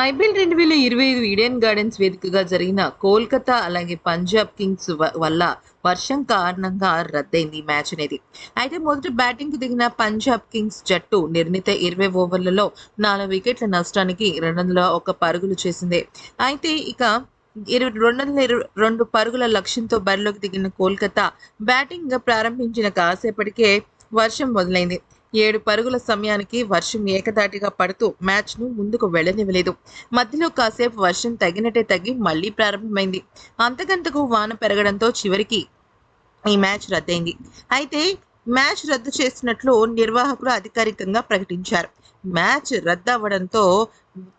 IPL రెండు వేల ఇరవై ఐదు ఈడెన్ గార్డెన్స్ వేదికగా జరిగిన కోల్కతా అలాగే పంజాబ్ కింగ్స్ వల్ల వర్షం కారణంగా రద్దయింది ఈ మ్యాచ్ అనేది. అయితే మొదటి బ్యాటింగ్కు దిగిన పంజాబ్ కింగ్స్ జట్టు నిర్ణీత ఇరవై ఓవర్లలో నాలుగు వికెట్ల నష్టానికి రెండు వందల ఒక పరుగులు చేసింది. అయితే ఇక ఇరవై రెండు వందల ఇరవై రెండు పరుగుల లక్ష్యంతో బరిలోకి దిగిన కోల్కతా బ్యాటింగ్ ప్రారంభించిన కాసేపటికే వర్షం మొదలైంది. ఏడు పరుగుల సమయానికి వర్షం ఏకదాటిగా పడుతూ మ్యాచ్ను ముందుకు వెళ్ళనివ్వలేదు మధ్యలో కాసేపు వర్షం తగినట్టే తగ్గి మళ్ళీ ప్రారంభమైంది. అంతకంతకు వాన పెరగడంతో చివరికి ఈ మ్యాచ్ రద్దయింది. అయితే మ్యాచ్ రద్దు చేసినట్లు నిర్వాహకులు అధికారికంగా ప్రకటించారు. మ్యాచ్ రద్దు అవ్వడంతో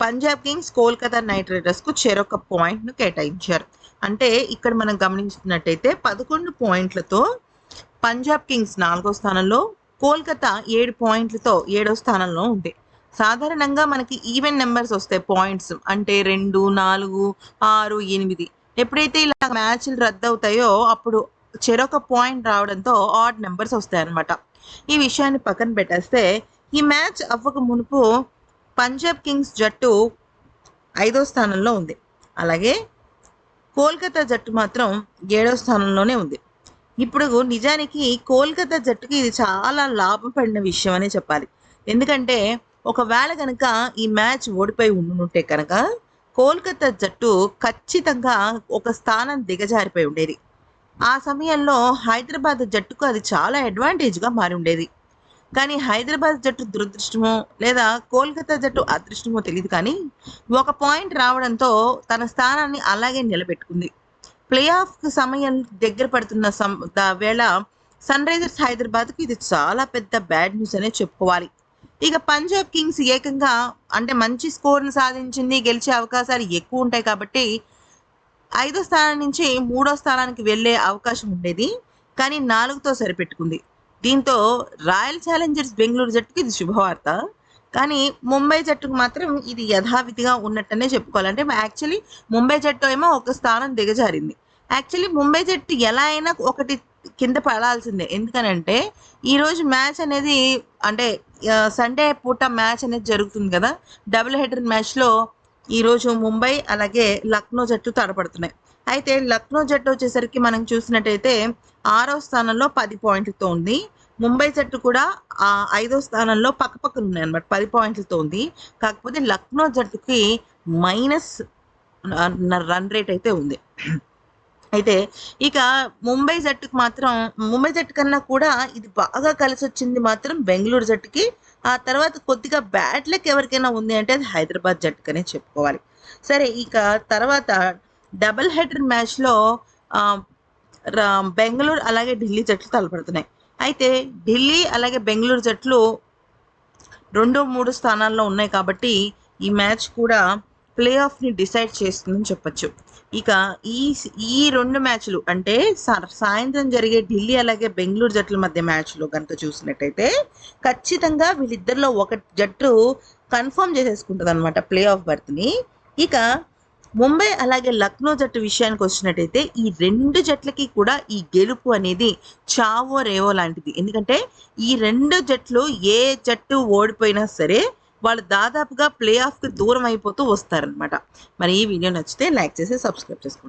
పంజాబ్ కింగ్స్ కోల్కతా నైట్ రైడర్స్కు చెరొక పాయింట్ను కేటాయించారు. అంటే ఇక్కడ మనం గమనించినట్టయితే పదకొండు పాయింట్లతో పంజాబ్ కింగ్స్ నాలుగో స్థానంలో కోల్కతా ఏడు పాయింట్లతో ఏడో స్థానంలో ఉంది. సాధారణంగా మనకి ఈవెన్ నెంబర్స్ వస్తాయి పాయింట్స్ అంటే రెండు నాలుగు ఆరు ఎనిమిది. ఎప్పుడైతే ఇలా మ్యాచ్లు రద్దు అవుతాయో అప్పుడు చెరొక పాయింట్ రావడంతో ఆడ్ నెంబర్స్ వస్తాయి ఈ విషయాన్ని పక్కన పెట్టేస్తే ఈ మ్యాచ్ అవ్వక మునుపు పంజాబ్ కింగ్స్ జట్టు ఐదో స్థానంలో ఉంది. అలాగే కోల్కతా జట్టు మాత్రం ఏడో స్థానంలోనే ఉంది. ఇప్పుడు నిజానికి కోల్కతా జట్టుకి ఇది చాలా లాభపడిన విషయం అనే చెప్పాలి. ఎందుకంటే ఒకవేళ కనుక ఈ మ్యాచ్ ఓడిపోయి ఉండుంటే కనుక కోల్కతా జట్టు ఖచ్చితంగా ఒక స్థానం దిగజారిపోయి ఉండేది. ఆ సమయంలో హైదరాబాద్ జట్టుకు అది చాలా అడ్వాంటేజ్గా మారి ఉండేది. కానీ హైదరాబాద్ జట్టు దురదృష్టమో లేదా కోల్కతా జట్టు అదృష్టమో తెలియదు కానీ ఒక పాయింట్ రావడంతో తన స్థానాన్ని అలాగే నిలబెట్టుకుంది. ప్లే ఆఫ్ సమయం దగ్గర పడుతున్న వేళ సన్ రైజర్స్ హైదరాబాద్కి ఇది చాలా పెద్ద బ్యాడ్ న్యూస్ అనే చెప్పుకోవాలి. ఇక పంజాబ్ కింగ్స్ ఏకంగా అంటే మంచి స్కోర్ని సాధించింది గెలిచే అవకాశాలు ఎక్కువ ఉంటాయి కాబట్టి ఐదో స్థానం నుంచి మూడో స్థానానికి వెళ్ళే అవకాశం ఉండేది. కానీ నాలుగుతో సరిపెట్టుకుంది. దీంతో రాయల్ ఛాలెంజర్స్ బెంగళూరు జట్టుకి ఇది శుభవార్త. కానీ ముంబై జట్టుకు మాత్రం ఇది యథావిధిగా ఉన్నట్టనే చెప్పుకోవాలంటే యాక్చువల్లీ ముంబై జట్టు ఏమో ఒక స్థానం దిగజారింది. యాక్చువల్లీ ముంబై జట్టు ఎలా అయినా ఒకటి కింద పడాల్సిందే. ఎందుకనంటే ఈరోజు మ్యాచ్ అనేది అంటే సండే పూట మ్యాచ్ అనేది జరుగుతుంది కదా. డబుల్ హెడర్ మ్యాచ్లో ఈరోజు ముంబై అలాగే లక్నో జట్టు తడపడుతున్నాయి. అయితే లక్నో జట్టు వచ్చేసరికి మనం చూసినట్టయితే ఆరో స్థానంలో పది పాయింట్లతో ఉంది. ముంబై జట్టు కూడా ఆ ఐదో స్థానంలో పక్కపక్కన ఉన్నాయి అనమాట పది పాయింట్లతో ఉంది. కాకపోతే లక్నో జట్టుకి మైనస్ రన్ రేట్ అయితే ఉంది. అయితే ఇక ముంబై జట్టుకు మాత్రం ముంబై జట్టు కన్నా కూడా ఇది బాగా కలిసి వచ్చింది మాత్రం బెంగళూరు జట్టుకి. ఆ తర్వాత కొద్దిగా బ్యాడ్ లక్ ఎవరికైనా ఉంది అంటే అది హైదరాబాద్ జట్టుకనే చెప్పుకోవాలి. సరే ఇక తర్వాత డబుల్ హెడర్ మ్యాచ్లో బెంగళూరు అలాగే ఢిల్లీ జట్లు తలపడుతున్నాయి. అయితే ఢిల్లీ అలాగే బెంగళూరు జట్లు రెండు మూడు స్థానాల్లో ఉన్నాయి కాబట్టి ఈ మ్యాచ్ కూడా ప్లే ఆఫ్ని డిసైడ్ చేస్తుందని చెప్పొచ్చు. ఇక ఈ ఈ రెండు మ్యాచ్లు అంటే సాయంత్రం జరిగే ఢిల్లీ అలాగే బెంగళూరు జట్ల మధ్య మ్యాచ్లో కనుక చూసినట్టయితే ఖచ్చితంగా వీళ్ళిద్దరిలో ఒక జట్టు కన్ఫర్మ్ చేసేసుకుంటుంది అనమాట ప్లే ఆఫ్ బర్త్ని. ఇక ముంబై అలాగే లక్నో జట్టు విషయానికి వచ్చినట్టయితే ఈ రెండు జట్లకి కూడా ఈ గెలుపు అనేది చావో రేవో లాంటిది. ఎందుకంటే ఈ రెండు జట్లు ఏ జట్టు ఓడిపోయినా సరే వాళ్ళు దాదాపుగా ప్లే ఆఫ్కి దూరం అయిపోతూ వస్తారనమాట మరి ఈ వీడియో నచ్చితే లైక్ చేసి సబ్స్క్రైబ్ చేసుకోండి.